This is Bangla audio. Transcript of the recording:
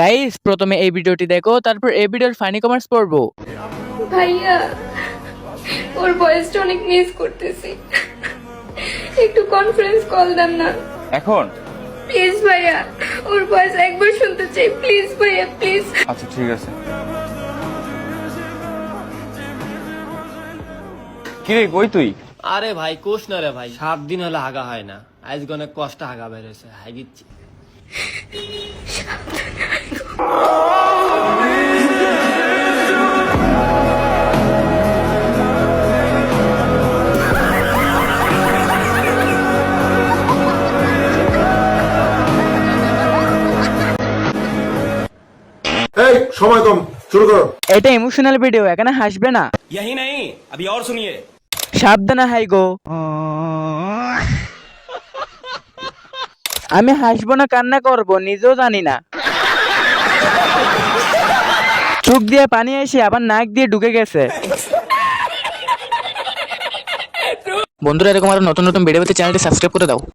গাইস প্রথমে এই ভিডিওটি দেখো তারপর এই ভিডিওর ফানি কমার্স পড়ব। ভাইয়া ওর বয়সটা অনেক মিস করতেছি। একটু কনফারেন্স কল দেন না। এখন? প্লিজ ভাইয়া ওর ভয়েস একবার শুনতে চাই। প্লিজ ভাইয়া প্লিজ আচ্ছা ঠিক আছে। কিরে কই তুই? আরে ভাই কোষ না রে ভাই। সাত দিন হলে হাগা হয় না। আজকে অনেক কষ্ট হাগা বেরোছে হাগিচ্ছি। এই সময় কম শুরু করো এটা ইমোশনাল ভিডিও এখানে হাসবে না यही नहीं अभी और सुनिए সাবধানে হাই গো আমি হাসবো না কান্না করব নিজেও জানি না চোখ দিয়ে পানি এসে আবার নাক দিয়ে ঢুকে গেছে বন্ধুরা এরকম আরো নতুন নতুন ভিডিও পেতে চ্যানেলটি সাবস্ক্রাইব করে দাও